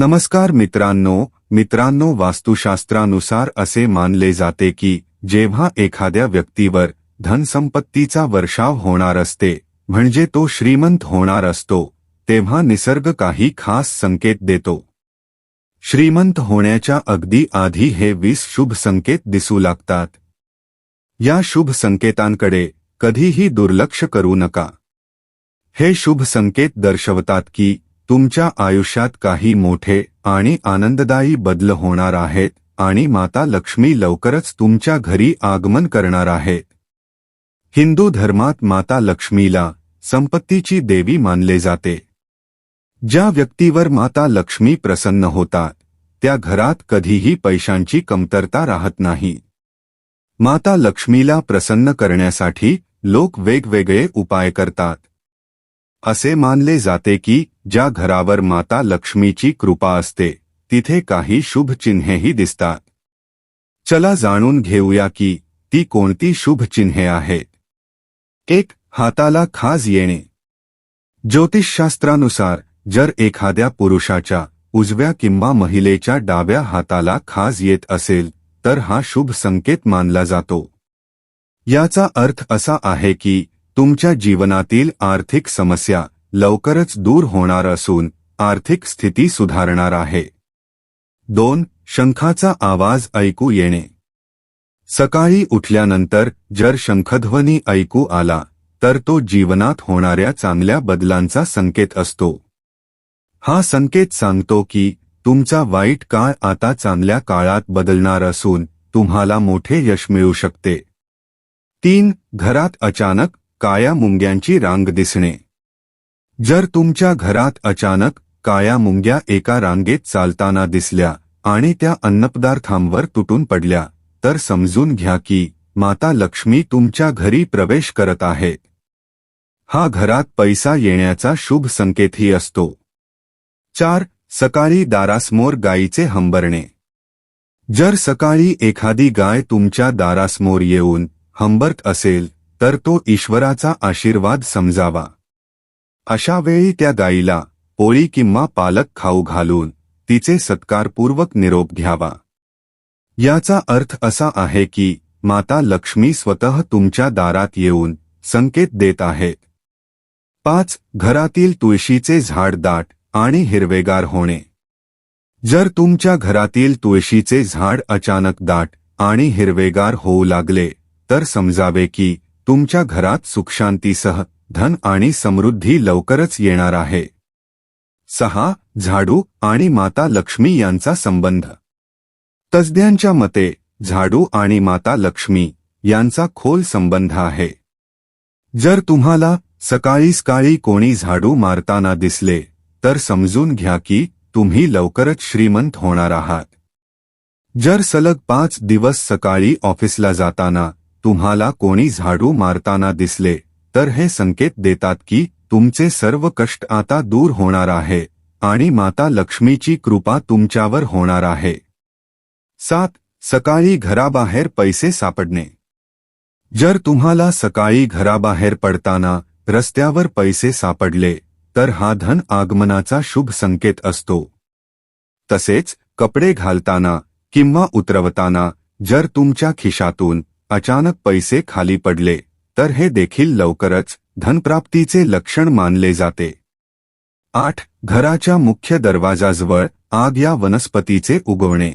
नमस्कार मित्रांनो मित्रांनो वास्तुशास्त्रानुसार असे मानले जाते की जेव्हा एखाद्या व्यक्तीवर धनसंपत्तीचा वर्षाव होणार असते म्हणजे तो श्रीमंत होणार असतो तेव्हा निसर्ग काही खास संकेत देतो. श्रीमंत होण्याच्या अगदी आधी हे वीस शुभ संकेत दिसू लागतात. या शुभ संकेतांकडे कधीही दुर्लक्ष करू नका. हे शुभ संकेत दर्शवतात की तुमच्या आयुष्यात काही मोठे आणि आनंददायी बदल होणार आहेत आणि माता लक्ष्मी लवकरच तुमच्या घरी आगमन करणार आहेत हिंदू धर्मात माता लक्ष्मीला संपत्तीची देवी मानले जाते. ज्या व्यक्तीवर माता लक्ष्मी प्रसन्न होतात त्या घरात कधीही पैशांची कमतरता राहत नाही. माता लक्ष्मीला प्रसन्न करण्यासाठी लोक वेगवेगळे उपाय करतात. असे मानले जाते की ज्या घरावर माता लक्ष्मीची कृपा असते तिथे काही शुभ चिन्हेही दिसतात. चला जाणून घेऊया की ती कोणती शुभ चिन्हे आहेत एक हाताला खाज येणे. ज्योतिषशास्त्रानुसार जर एखाद्या पुरुषाच्या उजव्या किंवा महिलेच्या डाव्या हाताला खाज येत असेल तर हा शुभ संकेत मानला जातो. याचा अर्थ असा आहे की तुमच्या जीवनातील आर्थिक समस्या लवकरच दूर होणार असून आर्थिक स्थिती सुधारणार आहे. दोन शंखाचा आवाज ऐकू येणे. सकाळी उठल्यानंतर जर शंखध्वनी ऐकू आला तर तो जीवनात होणाऱ्या चांगल्या बदलांचा संकेत असतो. हा संकेत सांगतो की तुमचा वाईट काळ आता चांगल्या काळात बदलणार असून तुम्हाला मोठे यश मिळू शकते. तीन घरात अचानक काया मुंग्यांची रांग दिसणे. जर तुमच्या घरात अचानक काया मुंग्या एका रांगेत चालताना दिसल्या आणि त्या अन्नपदार्थांवर तुटून पडल्या तर समजून घ्या की माता लक्ष्मी तुमच्या घरी प्रवेश करत आहे. हा घरात पैसा येण्याचा शुभ संकेतही असतो. चार सकाळी दारासमोर गायीचे हंबरणे. जर सकाळी एखादी गाय तुमच्या दारासमोर येऊन हंबरत असेल तर तो ईश्वराचा आशीर्वाद समजावा. अशा वेळी त्या गायीला पोळी किंवा पालक खाऊ घालून तिचे सत्कारपूर्वक निरोप घ्यावा. याचा अर्थ असा आहे की माता लक्ष्मी स्वतः तुमच्या दारात येऊन संकेत देत आहेत. पाच घरातील तुळशीचे झाड दाट आणि हिरवेगार होणे. जर तुमच्या घरातील तुळशीचे झाड अचानक दाट आणि हिरवेगार होऊ लागले तर समजावे की तुमच्या घरात सुखशांतीसह धन आणि समृद्धी लवकरच येणार आहे. सहा झाडू आणि माता लक्ष्मी यांचा संबंध. तज्ज्ञांच्या मते झाडू आणि माता लक्ष्मी यांचा खोल संबंध आहे. जर तुम्हाला सकाळी सकाळी कोणी झाडू मारताना दिसले तर समजून घ्या की तुम्ही लवकरच श्रीमंत होणार आहात. जर सलग पाच दिवस सकाळी ऑफिसला जाताना तुम्हाला कोणी झाडू मारताना दिसले तर हे संकेत देतात की तुमचे सर्व कष्ट आता दूर होणार आहे आणि माता लक्ष्मीची कृपा तुमच्यावर होणार आहे. सात सकाळी घराबाहेर पैसे सापडणे. जर तुम्हाला सकाळी घराबाहेर पडताना रस्त्यावर पैसे सापडले तर हा धन आगमनाचा शुभ संकेत असतो. तसेच कपडे घालताना किंवा उतरवताना जर तुमच्या खिशातून अचानक पैसे खाली पडले तर हे देखील लवकरच धनप्राप्तीचे लक्षण मानले जाते. आठ. घराच्या मुख्य दरवाजाजवळ आग या वनस्पतीचे उगवणे.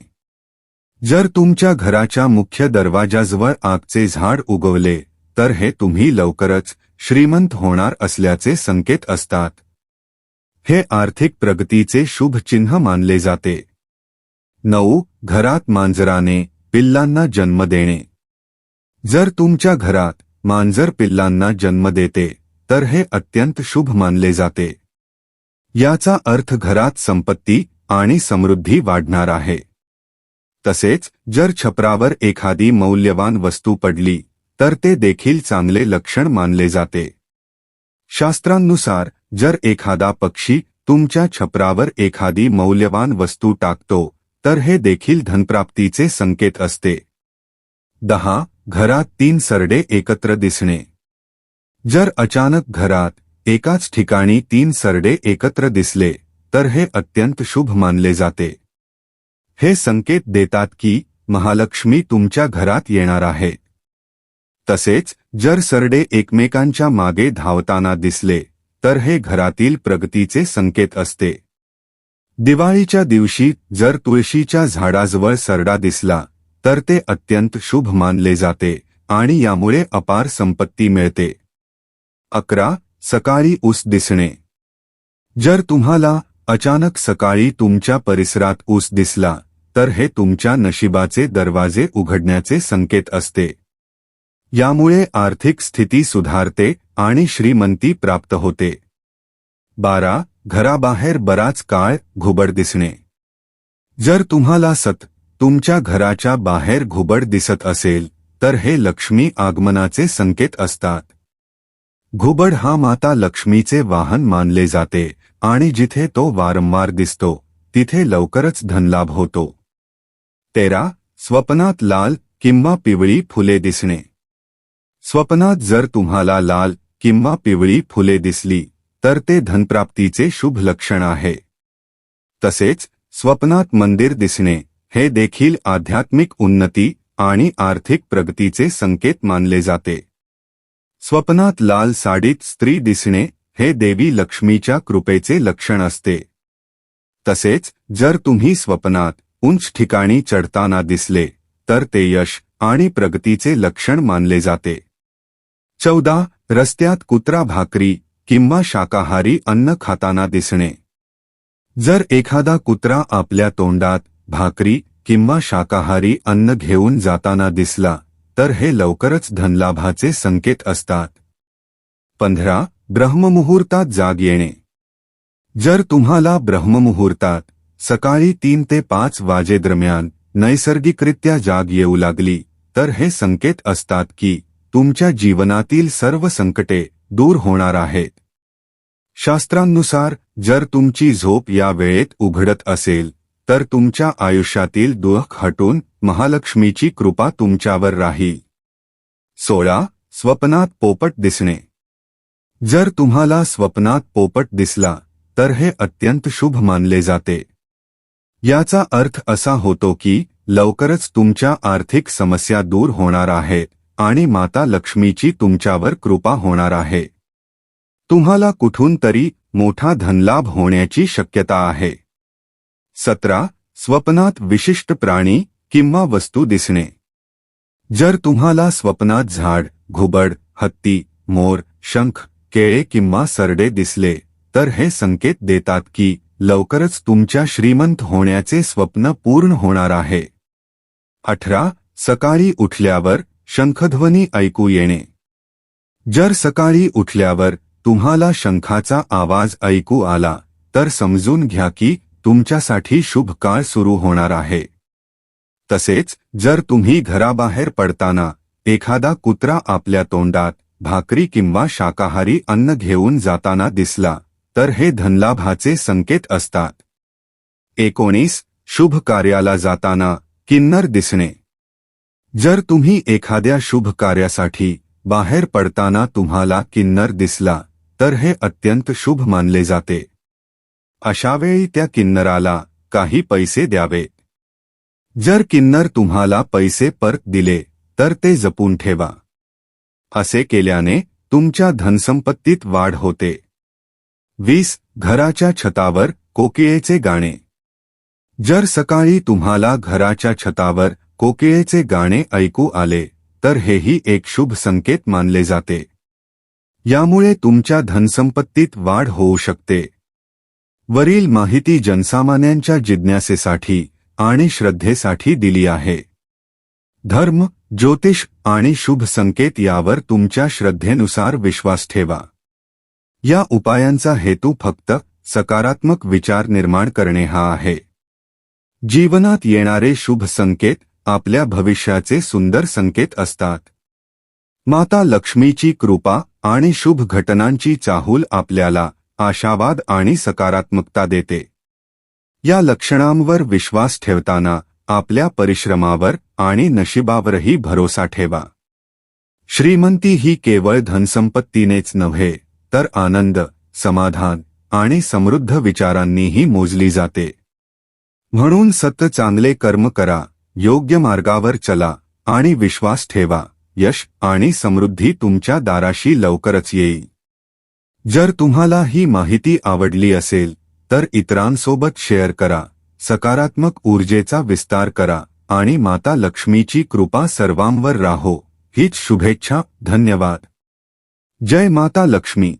जर तुमच्या घराच्या मुख्य दरवाजाजवळ आगचे झाड उगवले तर हे तुम्ही लवकरच श्रीमंत होणार असल्याचे संकेत असतात. हे आर्थिक प्रगतीचे शुभ चिन्ह मानले जाते. नऊ. घरात मांजराने पिल्लांना जन्म देणे. जर तुमच्या घरात मांजर पिल्लांना जन्म देते तर हे अत्यंत शुभ मानले जाते. याचा अर्थ घरात संपत्ती आणि समृद्धी वाढणार आहे. तसेच जर छपरावर एखादी मौल्यवान वस्तू पडली तर ते देखील चांगले लक्षण मानले जाते. शास्त्रांनुसार जर एखादा पक्षी तुमच्या छपरावर एखादी मौल्यवान वस्तू टाकतो तर हे देखील धनप्राप्तीचे संकेत असते. दहा घरात तीन सरडे एकत्र दिसणे. जर अचानक घरात एकाच ठिकाणी तीन सरडे एकत्र दिसले तर हे अत्यंत शुभ मानले जाते. हे संकेत देतात की महालक्ष्मी तुमच्या घरात येणार आहे. तसेच जर सरडे एकमेकांच्या मागे धावताना दिसले तर हे घरातील प्रगतीचे संकेत असते. दिवाळीच्या दिवशी जर तुळशीच्या झाडाजवळ सरडा दिसला तर ते अत्यंत शुभ मानले जाते आणि यामुळे अपार संपत्ती मिळते. अकरा सकाळी ऊस दिसणे. जर तुम्हाला अचानक सकाळी तुमच्या परिसरात ऊस दिसला तर हे तुमच्या नशिबाचे दरवाजे उघडण्याचे संकेत असते. यामुळे आर्थिक स्थिती सुधारते आणि श्रीमंती प्राप्त होते. बारा घराबाहेर बराच काळ घुबड दिसणे. जर तुम्हाला सत तुमच्या घराच्या बाहेर घुबड दिसत असेल तर हे लक्ष्मी आगमनाचे संकेत असतात. घुबड हा माता लक्ष्मीचे वाहन मानले जाते आणि जिथे तो वारंवार दिसतो तिथे लवकरच धनलाभ होतो. तेरा स्वप्नात लाल किंवा पिवळी फुले दिसणे. स्वप्नात जर तुम्हाला लाल किंवा पिवळी फुले दिसली तर ते धनप्राप्तीचे शुभ लक्षण आहे. तसेच स्वप्नात मंदिर दिसणे हे देखील आध्यात्मिक उन्नती आणि आर्थिक प्रगतीचे संकेत मानले जाते. स्वप्नात लाल साडीत स्त्री दिसणे हे देवी लक्ष्मीच्या कृपेचे लक्षण असते. तसेच जर तुम्ही स्वप्नात उंच ठिकाणी चढताना दिसले तर ते यश आणि प्रगतीचे लक्षण मानले जाते. चौदा रस्त्यात कुत्रा भाकरी किंवा शाकाहारी अन्न खाताना दिसणे. जर एखादा कुत्रा आपल्या तोंडात भाकरी किंवा शाकाहारी अन्न घेऊन जाताना दिसला तर हे लवकरच धनलाभाचे संकेत असतात. पंधरा ब्रह्ममुहूर्तात जाग येणे. जर तुम्हाला ब्रह्ममुहूर्तात सकाळी तीन ते पाच वाजेदरम्यान नैसर्गिकरित्या जाग येऊ लागली तर हे संकेत असतात की तुमच्या जीवनातील सर्व संकटे दूर होणार आहेत. शास्त्रांनुसार जर तुमची झोप या वेळेत उघडत असेल तर तुमच्या आयुष्यातील दुःख हटून महालक्ष्मीची कृपा तुमच्यावर राहील सोळा स्वप्नात पोपट दिसणे. जर तुम्हाला स्वप्नात पोपट दिसला तर हे अत्यंत शुभ मानले जाते. याचा अर्थ असा होतो की लवकरच तुमच्या आर्थिक समस्या दूर होणार आहेत आणि माता लक्ष्मीची तुमच्यावर कृपा होणार आहे. तुम्हाला कुठून तरी मोठा धनलाभ होण्याची शक्यता आहे. सतरा स्वप्नात विशिष्ट प्राणी किंवा वस्तू दिसणे. जर तुम्हाला स्वप्नात झाड घुबड हत्ती मोर शंख केळे किंवा सरडे दिसले तर हे संकेत देतात की लवकरच तुमच्या श्रीमंत होण्याचे स्वप्न पूर्ण होणार आहे. अठरा सकाळी उठल्यावर शंखध्वनी ऐकू येणे. जर सकाळी उठल्यावर तुम्हाला शंखाचा आवाज ऐकू आला तर समजून घ्या की तुमच्यासाठी शुभ काळ सुरू होणार आहे. तसेच जर तुम्ही घराबाहेर पडताना एखादा कुत्रा आपल्या तोंडात भाकरी किंवा शाकाहारी अन्न घेऊन जाताना दिसला तर हे धनलाभाचे संकेत असतात. एकोणीस शुभ कार्याला जाताना किन्नर दिसणे. जर तुम्ही एखाद्या शुभ कार्यासाठी बाहेर पडताना तुम्हाला किन्नर दिसला तर हे अत्यंत शुभ मानले जाते. अशावेळी त्या किन्नराला काही पैसे द्यावे. जर किन्नर तुम्हाला पैसे परत दिले तर ते जपून ठेवा. असे केल्याने तुमच्या धनसंपत्तीत वाढ होते. वीस घराच्या छतावर कोकिळेचे गाणे. जर सकाळी तुम्हाला घराच्या छतावर कोकिळेचे गाणे ऐकू आले तर हेही एक शुभ संकेत मानले जाते. यामुळे तुमच्या धनसंपत्तीत वाढ होऊ शकते. वरील माहिती जनसामान्यांच्या जिज्ञासेसाठी आणि श्रद्धेसाठी दिली आहे. धर्म ज्योतिष आणि शुभ संकेत यावर तुमच्या श्रद्धेनुसार विश्वास ठेवा. या उपायांचा हेतू फक्त सकारात्मक विचार निर्माण करणे हा आहे. जीवनात येणारे शुभ संकेत आपल्या भविष्याचे सुंदर संकेत असतात. माता लक्ष्मीची कृपा आणि शुभ घटनांची चाहूल आपल्याला आशावाद आणि सकारात्मकता देते. या लक्षणांवर विश्वास ठेवताना आपल्या परिश्रमावर आणि नशिबावरही भरोसा ठेवा. श्रीमंती ही केवळ धनसंपत्तीनेच नव्हे तर आनंद समाधान आणि समृद्ध विचारांनीही मोजली जाते. म्हणून सत चांगले कर्म करा योग्य मार्गावर चला आणि विश्वास ठेवा यश आणि समृद्धी तुमच्या दाराशी लवकरच येईल. जर तुम्हाला ही माहिती आवडली असेल तर इतरांसोबत शेअर करा सकारात्मक ऊर्जेचा विस्तार करा आणि माता लक्ष्मीची कृपा सर्वांवर राहो हीच शुभेच्छा धन्यवाद. जय माता लक्ष्मी.